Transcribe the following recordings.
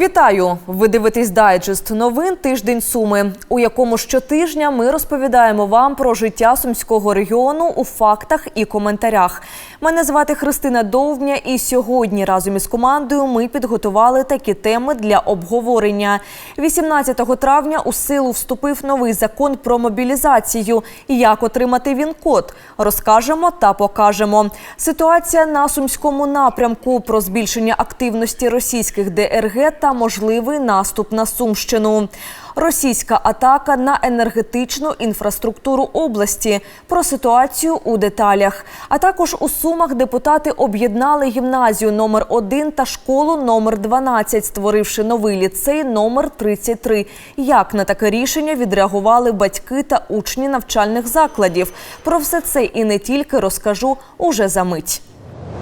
Вітаю! Ви дивитесь дайджест новин тиждень Суми, у якому щотижня ми розповідаємо вам про життя сумського регіону у фактах і коментарях. Мене звати Христина Довбня, і сьогодні разом із командою ми підготували такі теми для обговорення. 18 травня у силу вступив новий закон про мобілізацію. Як отримати він код, розкажемо та покажемо. Ситуація на сумському напрямку про збільшення активності російських ДРГ та можливий наступ на Сумщину. Російська атака на енергетичну інфраструктуру області. Про ситуацію у деталях. А також у Сумах депутати об'єднали гімназію номер 1 та школу номер 12, створивши новий ліцей номер 33. Як на таке рішення відреагували батьки та учні навчальних закладів? Про все це і не тільки розкажу уже за мить.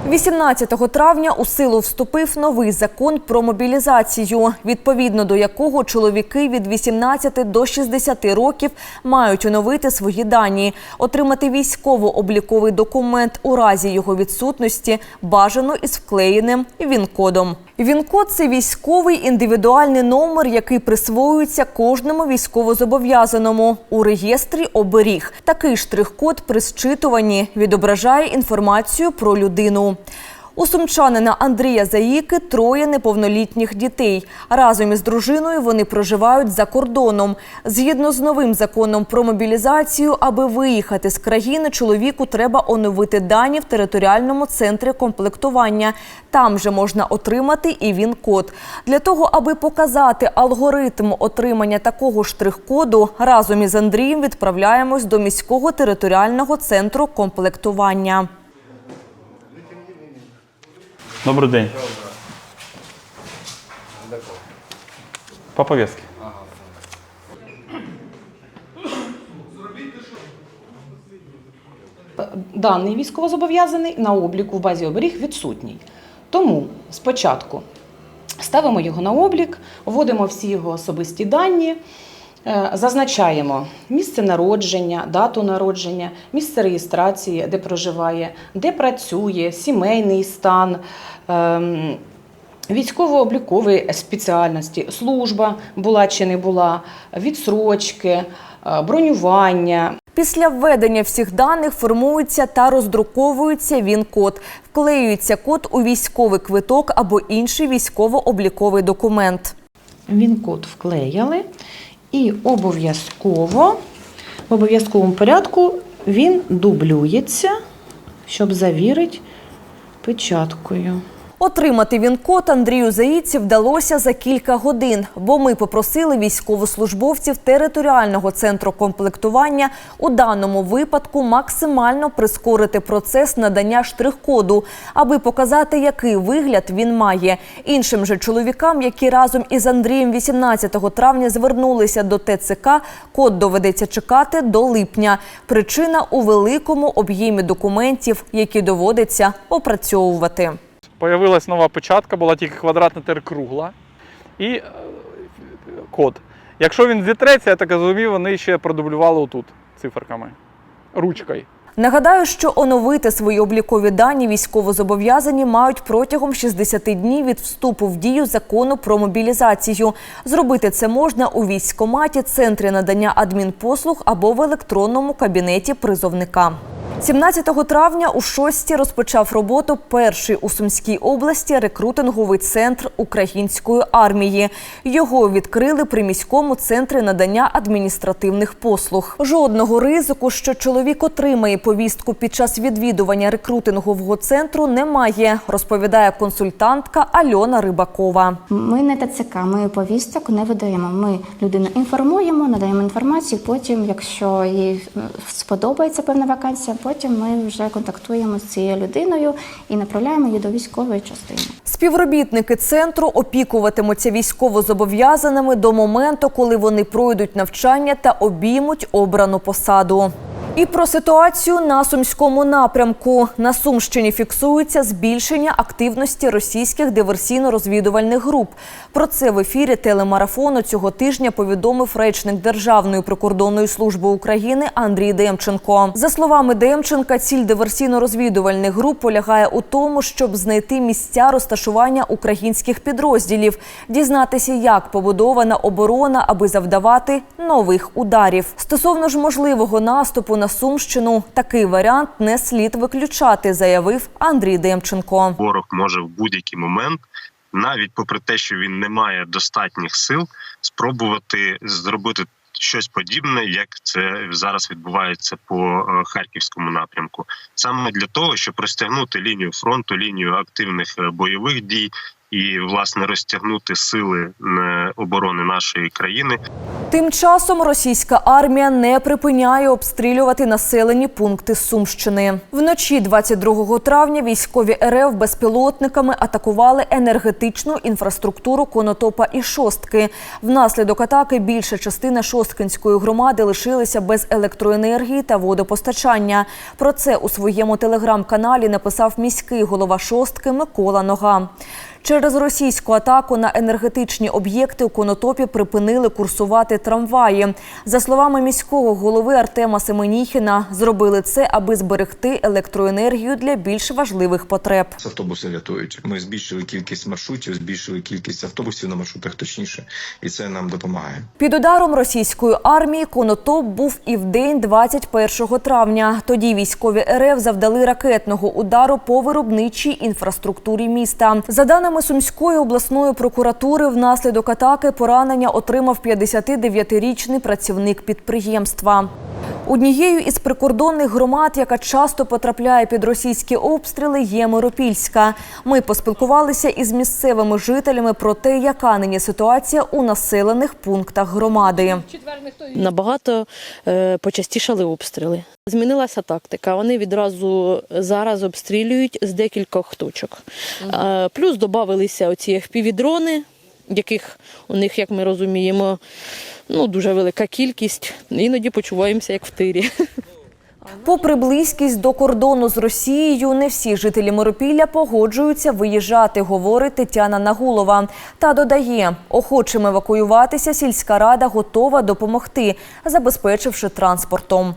18 травня у силу вступив новий закон про мобілізацію, відповідно до якого чоловіки від 18 до 60 років мають оновити свої дані, отримати військово-обліковий документ у разі його відсутності, бажано із вклеєним він-кодом. Він-код – це військовий індивідуальний номер, який присвоюється кожному військовозобов'язаному у реєстрі оберіг. Такий штрих-код при считуванні відображає інформацію про людину. У сумчанина Андрія Заїки троє неповнолітніх дітей. Разом із дружиною вони проживають за кордоном. Згідно з новим законом про мобілізацію, аби виїхати з країни, чоловіку треба оновити дані в територіальному центрі комплектування. Там же можна отримати і він код. Для того, аби показати алгоритм отримання такого штрих-коду, разом із Андрієм відправляємось до міського територіального центру комплектування. Добрий день. По повестке. даний військовозобов'язаний на обліку в базі оберіг відсутній. Тому спочатку ставимо його на облік, вводимо всі його особисті дані, зазначаємо місце народження, дату народження, місце реєстрації, де проживає, де працює, сімейний стан. ем, Військово-облікові спеціальності, служба була чи не була, відсрочки, е, бронювання, Після введення всіх даних формується та роздруковується він-код. Вклеюється код у військовий квиток або інший військово-обліковий документ. Він код вклеяли і обов'язково в обов'язковому порядку він дублюється, щоб завірити печаткою. Отримати він-код Андрію Заїці вдалося за кілька годин, бо ми попросили військовослужбовців територіального центру комплектування у даному випадку максимально прискорити процес надання штрих-коду, аби показати, який вигляд він має. Іншим же чоловікам, які разом із Андрієм 18 травня звернулися до ТЦК, код доведеться чекати до липня. Причина у великому об'ємі документів, які доводиться опрацьовувати. Появилась нова печатка, була тільки квадратна тепер кругла. І е, код. Якщо він зітреться, я так розумію, вони ще продублювали отут циферками. Ручкою. Нагадаю, що оновити свої облікові дані військовозобов'язані мають протягом 60 днів від вступу в дію закону про мобілізацію. Зробити це можна у військкоматі, центрі надання адмінпослуг або в електронному кабінеті призовника. 17 травня у шості розпочав роботу перший у Сумській області рекрутинговий центр української армії. Його відкрили при міському центрі надання адміністративних послуг. Жодного ризику, що чоловік отримає повістку під час відвідування рекрутингового центру, немає, розповідає консультантка Альона Рибакова. Ми не ТЦК, ми повісток не видаємо. Ми людину інформуємо, надаємо інформацію. Потім, якщо їй е, сподобається певна вакансія, потім ми вже контактуємо з цією людиною і направляємо її до військової частини. Співробітники центру опікуватимуться військовозобов'язаними до моменту, коли вони пройдуть навчання та обіймуть обрану посаду. І про ситуацію на сумському напрямку на Сумщині фіксується збільшення активності російських диверсійно-розвідувальних груп. Про це в ефірі телемарафону цього тижня повідомив речник Державної прикордонної служби України Андрій Демченко. За словами Демченка, ціль диверсійно-розвідувальних груп полягає у тому, щоб знайти місця розташування українських підрозділів, дізнатися, як побудована оборона, аби завдавати нових ударів. Стосовно ж можливого наступу на Сумщину, такий варіант не слід виключати, заявив Андрій Демченко. ворог може в будь-який момент, навіть попри те, що він не має достатніх сил, спробувати зробити щось подібне, як це зараз відбувається по е, харківському напрямку, саме для того, щоб розтягнути лінію фронту, лінію активних е, бойових дій. І власне розтягнути сили оборони нашої країни Тим часом російська армія не припиняє обстрілювати населені пункти Сумщини. Вночі 22 травня військові РФ безпілотниками атакували енергетичну інфраструктуру Конотопа і Шостки. Внаслідок атаки більша частина Шосткинської громади лишилися без електроенергії та водопостачання. Про це у своєму телеграм-каналі написав міський голова Шостки Микола Нога. Через російську атаку на енергетичні об'єкти у Конотопі припинили курсувати трамваї. За словами міського голови Артема Семеніхіна, зробили це, аби зберегти електроенергію для більш важливих потреб. Автобуси рятують. Ми збільшили кількість маршрутів, збільшили кількість автобусів на маршрутах точніше, і це нам допомагає. Під ударом російської армії Конотоп був і в день 21 травня. Тоді військові РФ завдали ракетного удару по виробничій інфраструктурі міста. За даними Сумської обласної прокуратури, внаслідок атаки поранення отримав 59-річний працівник підприємства. Однією із прикордонних громад, яка часто потрапляє під російські обстріли, є Миропільська. Ми поспілкувалися із місцевими жителями про те, яка нині ситуація у населених пунктах громади. набагато е, почастішали обстріли. Змінилася тактика. Вони відразу зараз обстрілюють з декількох точок. Е, Плюс додавалися оці FPV-дрони, яких у них, як ми розуміємо, ну, дуже велика кількість. Іноді почуваємося як в тирі. Попри близькість до кордону з Росією, не всі жителі Миропілля погоджуються виїжджати, говорить Тетяна Нагулова. Та додає, охочим евакуюватися сільська рада готова допомогти, забезпечивши транспортом.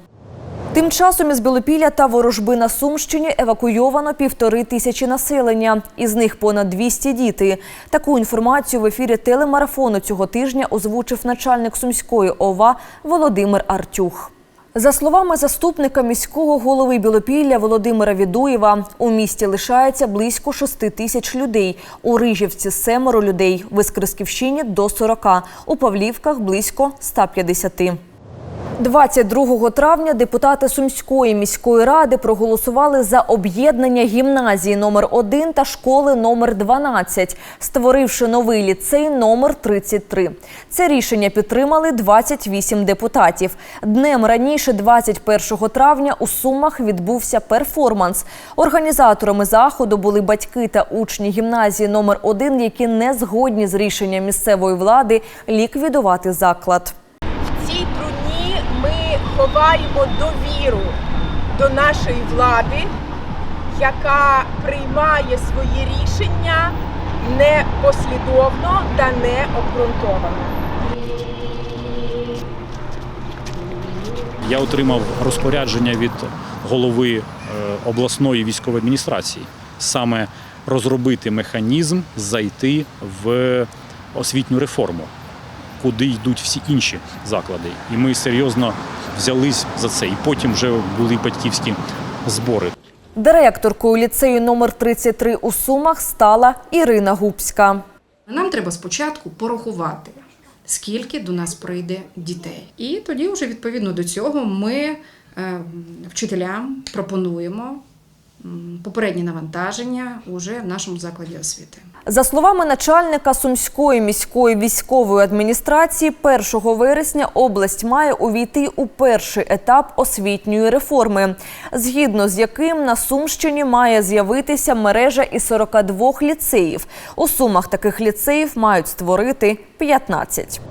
Тим часом із Білопілля та Ворожби на Сумщині евакуйовано півтори тисячі населення. Із них понад 200 діти. Таку інформацію в ефірі телемарафону цього тижня озвучив начальник Сумської ОВА Володимир Артюх. За словами заступника міського голови Білопілля Володимира Відуєва, у місті лишається близько 6 тисяч людей. У Рижівці – семеро людей, в Іскрисківщині – до 40, у Павлівках – близько 150. 22 травня депутати Сумської міської ради проголосували за об'єднання гімназії номер 1 та школи номер 12, створивши новий ліцей номер 33. Це рішення підтримали 28 депутатів. Днем раніше, 21 травня, у Сумах відбувся перформанс. Організаторами заходу були батьки та учні гімназії номер 1 які не згодні з рішенням місцевої влади ліквідувати заклад. В цій труні ми ховаємо довіру до нашої влади, яка приймає свої рішення непослідовно та не обґрунтовано. Я отримав розпорядження від голови е, обласної військової адміністрації саме розробити механізм зайти в освітню реформу, куди йдуть всі інші заклади. І ми серйозно взялись за це. І потім вже були батьківські збори. Директоркою ліцею номер 33 у Сумах стала Ірина Губська. Нам треба спочатку порахувати, скільки до нас прийде дітей. І тоді, вже відповідно до цього, ми е, вчителям пропонуємо попередні навантаження уже в нашому закладі освіти. За словами начальника Сумської міської військової адміністрації, 1 вересня область має увійти у перший етап освітньої реформи, згідно з яким на Сумщині має з'явитися мережа із 42 ліцеїв. У Сумах таких ліцеїв мають створити 15.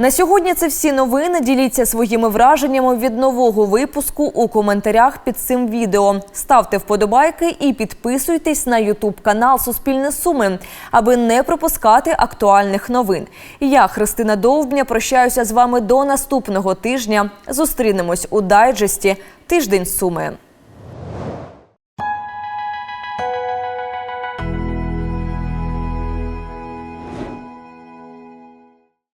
На сьогодні це всі новини. Діліться своїми враженнями від нового випуску у коментарях під цим відео. Ставте вподобайки і підписуйтесь на Ютуб канал Суспільне Суми, аби не пропускати актуальних новин. Я, Христина Довбня, прощаюся з вами до наступного тижня. Зустрінемось у дайджесті Тиждень Суми.